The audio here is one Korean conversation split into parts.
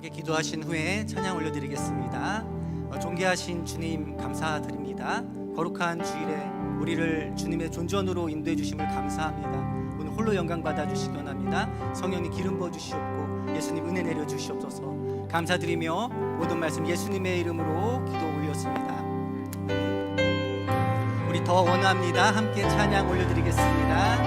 함께 기도하신 후에 찬양 올려드리겠습니다. 어, 존귀하신 주님 감사드립니다. 거룩한 주일에 우리를 주님의 존전으로 인도해 주심을 감사합니다. 오늘 홀로 영광 받아 주시기 원합니다. 성령님 기름 부어 주시옵고 예수님 은혜 내려 주시옵소서. 감사드리며 모든 말씀 예수님의 이름으로 기도 올렸습니다. 우리 더 원합니다. 함께 찬양 올려드리겠습니다.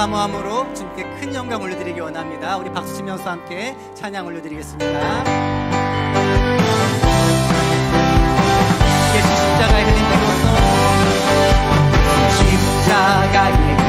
사모함으로 주님께 큰 영광 올려드리기 원합니다. 우리 박수 치면서 함께 찬양 올려드리겠습니다. 예수 십자가의 흘림으로써 십자가의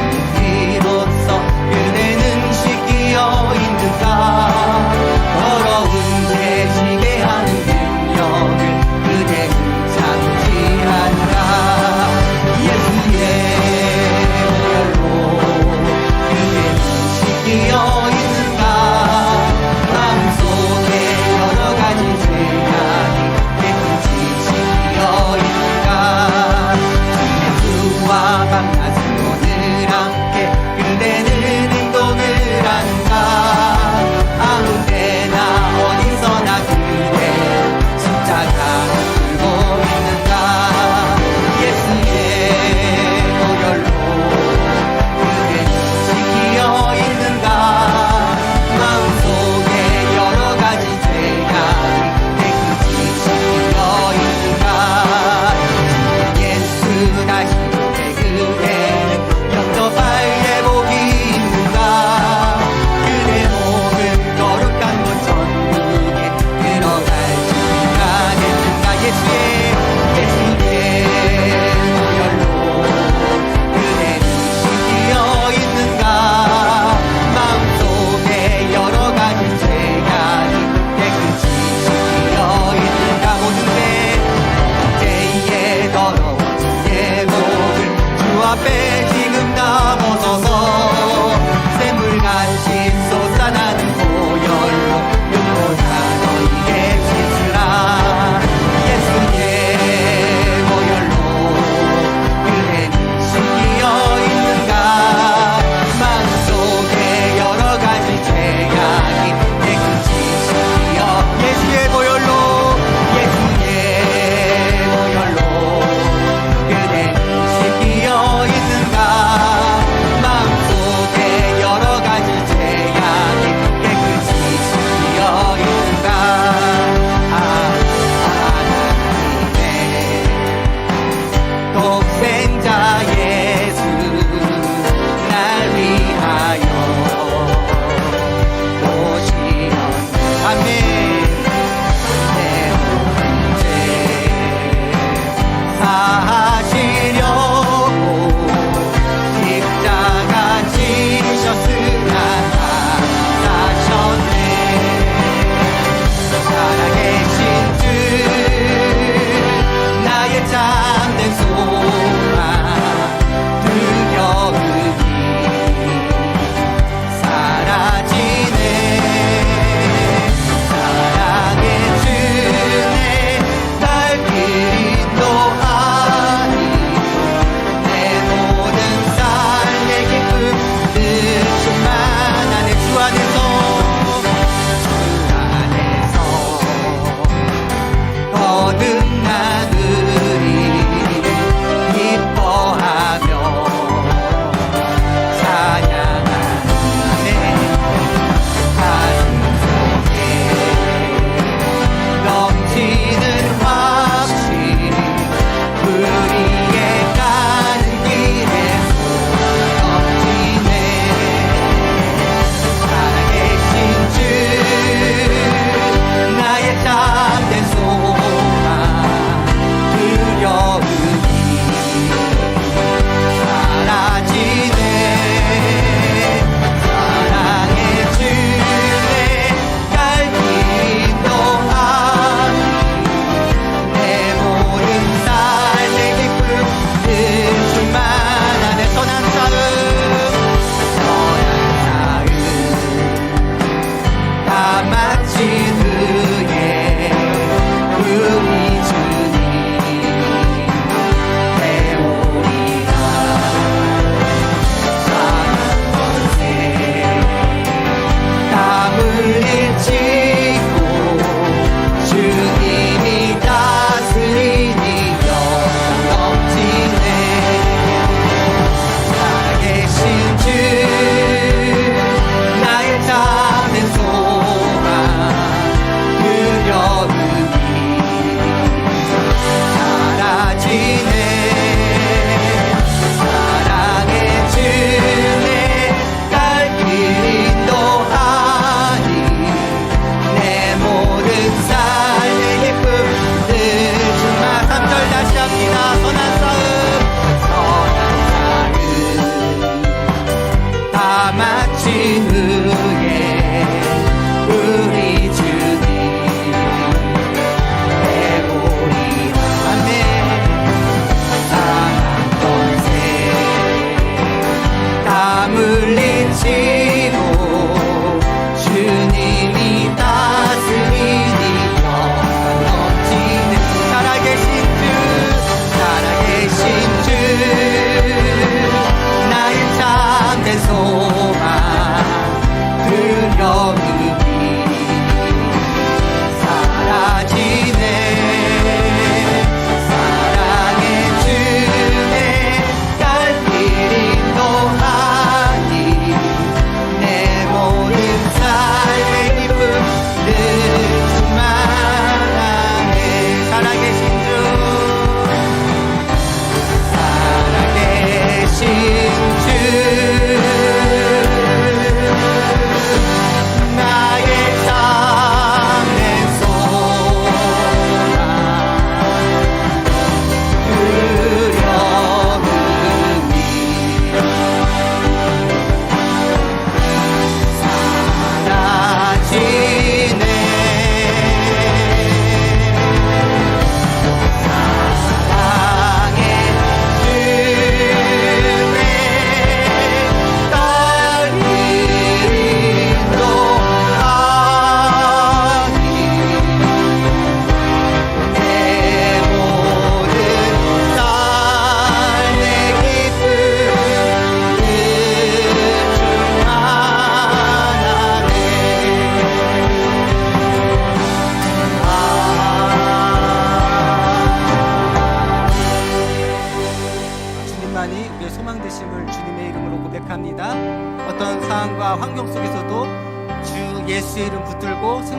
singing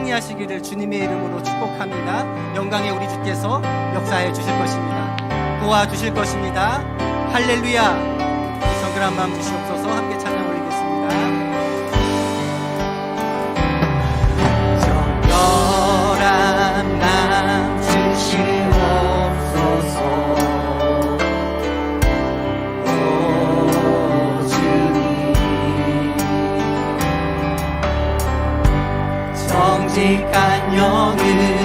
승리하시기를 주님의 이름으로 축복합니다. 영광의 우리 주께서 역사해 주실 것입니다. 도와 주실 것입니다. 할렐루야. 정결한 마음 주시옵소서 함께 영은 새